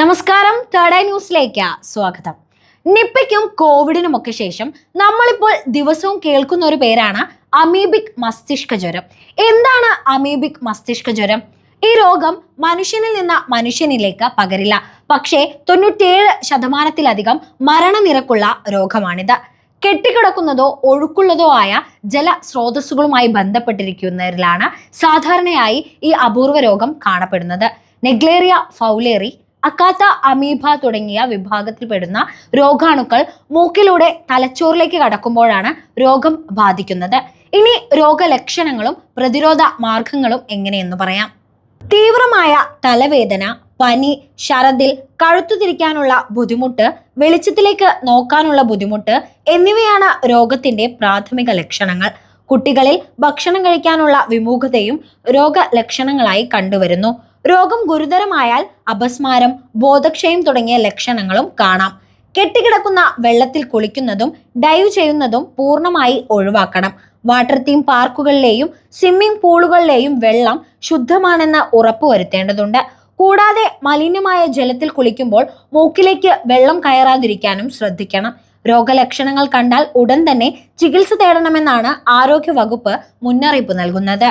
നമസ്കാരം third eye ന്യൂസിലേക്ക് സ്വാഗതം. നിപ്പയ്ക്കും കോവിഡിനുമൊക്കെ ശേഷം നമ്മളിപ്പോൾ ദിവസവും കേൾക്കുന്ന ഒരു പേരാണ് അമീബിക് മസ്തിഷ്ക ജ്വരം. എന്താണ് അമീബിക് മസ്തിഷ്ക ജ്വരം? ഈ രോഗം മനുഷ്യനിൽ നിന്ന് മനുഷ്യനിലേക്ക് പകരില്ല. പക്ഷേ തൊണ്ണൂറ്റേഴ് ശതമാനത്തിലധികം മരണനിരക്കുള്ള രോഗമാണിത്. കെട്ടിക്കിടക്കുന്നതോ ഒഴുക്കുള്ളതോ ആയ ജല സ്രോതസ്സുകളുമായി ബന്ധപ്പെട്ടിരിക്കുന്നവരിലാണ് സാധാരണയായി ഈ അപൂർവ രോഗം കാണപ്പെടുന്നത്. നെഗ്ലേറിയ ഫൗലേറി അക്കാത്ത അമീബ തുടങ്ങിയ വിഭാഗത്തിൽപ്പെടുന്ന രോഗാണുക്കൾ മൂക്കിലൂടെ തലച്ചോറിലേക്ക് കടക്കുമ്പോഴാണ് രോഗം ബാധിക്കുന്നത്. ഇനി രോഗലക്ഷണങ്ങളും പ്രതിരോധ മാർഗങ്ങളും എങ്ങനെയെന്ന് പറയാം. തീവ്രമായ തലവേദന പനി ശരതിൽ കഴുത്തു തിരിക്കാനുള്ള ബുദ്ധിമുട്ട് വെളിച്ചത്തിലേക്ക് നോക്കാനുള്ള ബുദ്ധിമുട്ട് എന്നിവയാണ് രോഗത്തിന്റെ പ്രാഥമിക ലക്ഷണങ്ങൾ. കുട്ടികളിൽ ഭക്ഷണം കഴിക്കാനുള്ള വിമുഖതയും രോഗലക്ഷണങ്ങളായി കണ്ടുവരുന്നു. രോഗം ഗുരുതരമായാൽ അപസ്മാരം ബോധക്ഷയം തുടങ്ങിയ ലക്ഷണങ്ങളും കാണാം. കെട്ടിക്കിടക്കുന്ന വെള്ളത്തിൽ കുളിക്കുന്നതും ഡൈവ് ചെയ്യുന്നതും പൂർണമായി ഒഴിവാക്കണം. വാട്ടർ തീം പാർക്കുകളിലെയും സ്വിമ്മിംഗ് പൂളുകളിലെയും വെള്ളം ശുദ്ധമാണെന്ന് ഉറപ്പുവരുത്തേണ്ടതുണ്ട് കൂടാതെ മലിനമായ ജലത്തിൽ കുളിക്കുമ്പോൾ മൂക്കിലേക്ക് വെള്ളം കയറാതിരിക്കാനും ശ്രദ്ധിക്കണം. രോഗലക്ഷണങ്ങൾ കണ്ടാൽ ഉടൻ തന്നെ ചികിത്സ തേടണമെന്നാണ് ആരോഗ്യ വകുപ്പ് മുന്നറിയിപ്പ് നൽകുന്നത്.